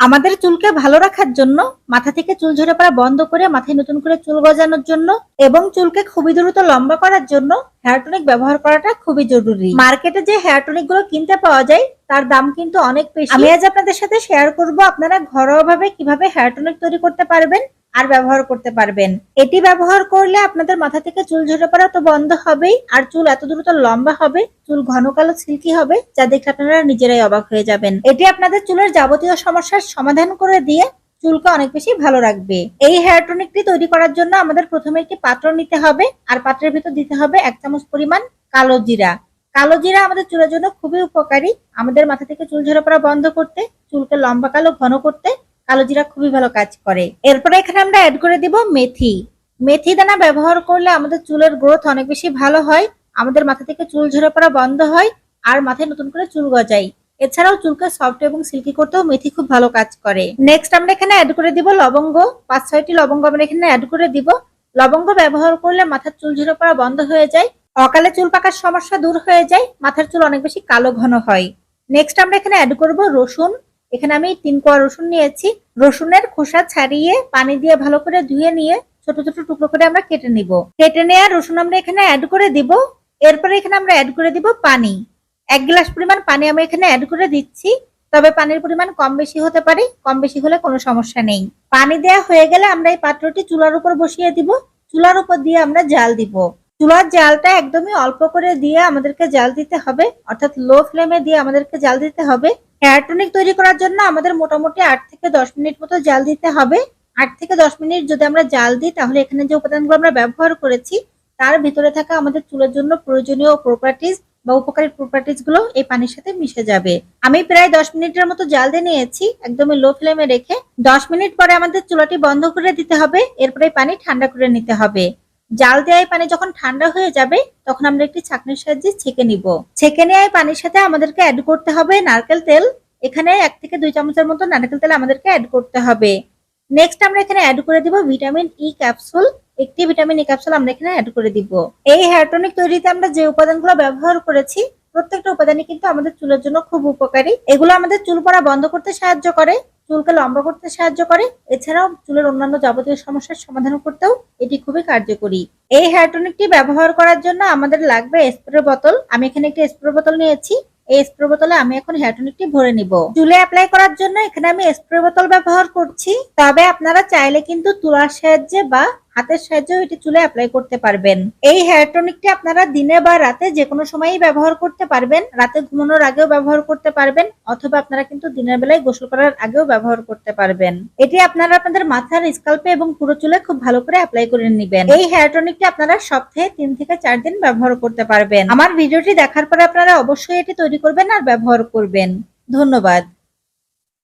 আমাদের চুলকে ভালো রাখার জন্য মাথা থেকে চুল ঝরে পড়া বন্ধ করে মাথায় নতুন করে চুল গজানোর জন্য এবং চুলকে খুবই দ্রুত লম্বা করার জন্য হেয়ার টনিক ব্যবহার করাটা খুবই জরুরি। মার্কেটে যে হেয়ার টনিকগুলো কিনতে পাওয়া যায়, তার দাম কিন্তু অনেক বেশি। আমি আজ আপনাদের সাথে শেয়ার করব আপনারা ঘরোয়া ভাবে কীভাবে হেয়ার টনিক তৈরি করতে পারবেন। আর ব্যবহার করতে পারবেন। এটি ব্যবহার করলে আপনাদের মাথা থেকে চুল ঝরে পড়া তো বন্ধ হবেই, আর চুল এত দ্রুত লম্বা হবে, চুল ঘন কালো সিল্কি হবে, যা দেখে আপনারা নিজেরাই অবাক হয়ে যাবেন। এটি আপনাদের চুলের যাবতীয় সমস্যার সমাধান করে দিয়ে চুলকে অনেক বেশি ভালো রাখবে। এই হেয়ার টনিকটি তৈরি করার জন্য আমাদের প্রথমে একটি পাত্র নিতে হবে, আর পাত্রের ভিতর দিতে হবে এক চামচ পরিমাণ কালো জিরা। কালো জিরা আমাদের চুলের জন্য খুবই উপকারী। আমাদের মাথা থেকে চুল ঝরে পড়া বন্ধ করতে, চুলকে লম্বা কালো ঘন করতে কালো জিরা খুবই ভালো কাজ করে। এরপরে এখানে আমরা অ্যাড করে দিব মেথি। মেথি দানা ব্যবহার করলে আমাদের চুলের গ্রোথ অনেক বেশি ভালো হয়, আমাদের মাথা থেকে চুল ঝরে পড়া বন্ধ হয়, আর মাথায় নতুন করে চুল গজায়। এছাড়াও চুলকে সফট এবং সিল্কি করতেও মেথি খুব ভালো কাজ করে। নেক্সট আমরা এখানে অ্যাড করে দিব লবঙ্গ। পাঁচ, ছয়টি লবঙ্গ আমরা এখানে অ্যাড করে দিব। লবঙ্গ ব্যবহার করলে মাথার চুল ঝরে পড়া বন্ধ হয়ে যায়, অকালে চুল পাকার সমস্যা দূর হয়ে যায়, মাথার চুল অনেক বেশি কালো ঘন হয়। নেক্সট আমরা এখানে অ্যাড করব রসুন। এখানে আমি তিন কোয়া রসুন নিয়েছি। রসুনের খোসা ছাড়িয়ে পানি দিয়ে ভালো করে ধুয়ে নিয়ে ছোট ছোট টুকরো করে আমরা কেটে নিব। কেটে নেওয়া রসুন আমরা এখানে অ্যাড করে দিব। এরপরে এখানে আমরা অ্যাড করে দিব পানি। এক গ্লাস পরিমাণ পানি আমি এখানে অ্যাড করে দিচ্ছি। তবে পানির পরিমাণ কম বেশি হতে পারে, কম বেশি হলে কোনো সমস্যা নেই। পানি দেওয়া হয়ে গেলে আমরা এই পাত্রটি চুলার উপর বসিয়ে দিব। চুলার উপর দিয়ে আমরা জাল দিব। চুলার জালটা একদমই অল্প করে দিয়ে আমাদেরকে জাল দিতে হবে, অর্থাৎ লো ফ্লেমে দিয়ে আমাদেরকে জাল দিতে হবে। হেয়ার টনিক তৈরি করার জন্য আমাদের মোটামুটি আট থেকে দশ মিনিট মতো জাল দিতে হবে। আট থেকে দশ মিনিট যদি আমরা জাল দিই, তাহলে এখানে যে উপাদানগুলো আমরা ব্যবহার করেছি, তার ভিতরে থাকা আমাদের চুলের জন্য প্রয়োজনীয় প্রপার্টিজ বা উপকারী প্রপার্টিজগুলো এই পানির সাথে মিশে যাবে। আমি প্রায় দশ মিনিটের মতো জাল দিয়ে নিয়েছি, একদমই লো ফ্লেমে রেখে। দশ মিনিট পরে আমাদের চুলাটি বন্ধ করে দিতে হবে, এরপরে পানি ঠান্ডা করে নিতে হবে। জাল দেওয়া এই পানি যখন ঠান্ডা হয়ে যাবে, তখন আমরা একটি ছাঁকনির সাহায্যে ছেঁকে নিব। ছেঁকে নেওয়া এই পানির সাথে আমাদেরকে অ্যাড করতে হবে নারকেল তেল। এখানে এক থেকে দুই চামচের মতো নারকেল তেল আমাদেরকে অ্যাড করতে হবে। নেক্সট আমরা এখানে অ্যাড করে দিব ভিটামিন ই ক্যাপসুল একটি ভিটামিন ই ক্যাপসুল আমরা এখানে অ্যাড করে দিব। এই হেয়ার টনিক তৈরিতে আমরা যে উপাদানগুলো ব্যবহার করেছি, প্রত্যেকটা উপাদানই কিন্তু আমাদের চুলের জন্য খুব উপকারী। এগুলো আমাদের চুল পড়া বন্ধ করতে সাহায্য করে। চুলকে লম্বা করতে সাহায্য করে। এছাড়াও চুলের অন্যান্য যাবতীয় সমস্যার সমাধান করতেও এটি খুবই কার্যকরী। এই হেয়ার টনিকটি ব্যবহার করার জন্য আমাদের লাগবে স্প্রে বোতল আমি এখানে একটি স্প্রে বোতল নিয়েছি। এই স্প্রে বোতলে আমি এখন হেয়ার টনিকটি ভরে নিব। চুলে অ্যাপ্লাই করার জন্য এখানে আমি স্প্রে বোতল ব্যবহার করছি। তবে আপনারা চাইলে কিন্তু তুলার সাহায্যে বা হাতের সাহায্যে এটি চুলে অ্যাপ্লাই করতে পারবেন। এই হেয়ার টনিকটি আপনারা দিনে বা রাতে যে কোনো সময়ই ব্যবহার করতে পারবেন। রাতে ঘুমানোর আগেও ব্যবহার করতে পারবেন, অথবা আপনারা কিন্তু দিনের বেলায় গোসল করার আগেও ব্যবহার করতে পারবেন। এটি আপনারা আপনাদের মাথার স্কাল্পে এবং পুরো চুলে খুব ভালো করে অ্যাপ্লাই করে নেবেন। এই হেয়ার টনিকটি আপনারা সপ্তাহে তিন থেকে চার দিন ব্যবহার করতে পারবেন। আমার ভিডিওটি দেখার পরে আপনারা অবশ্যই এটি তৈরি করবেন আর ব্যবহার করবেন। ধন্যবাদ।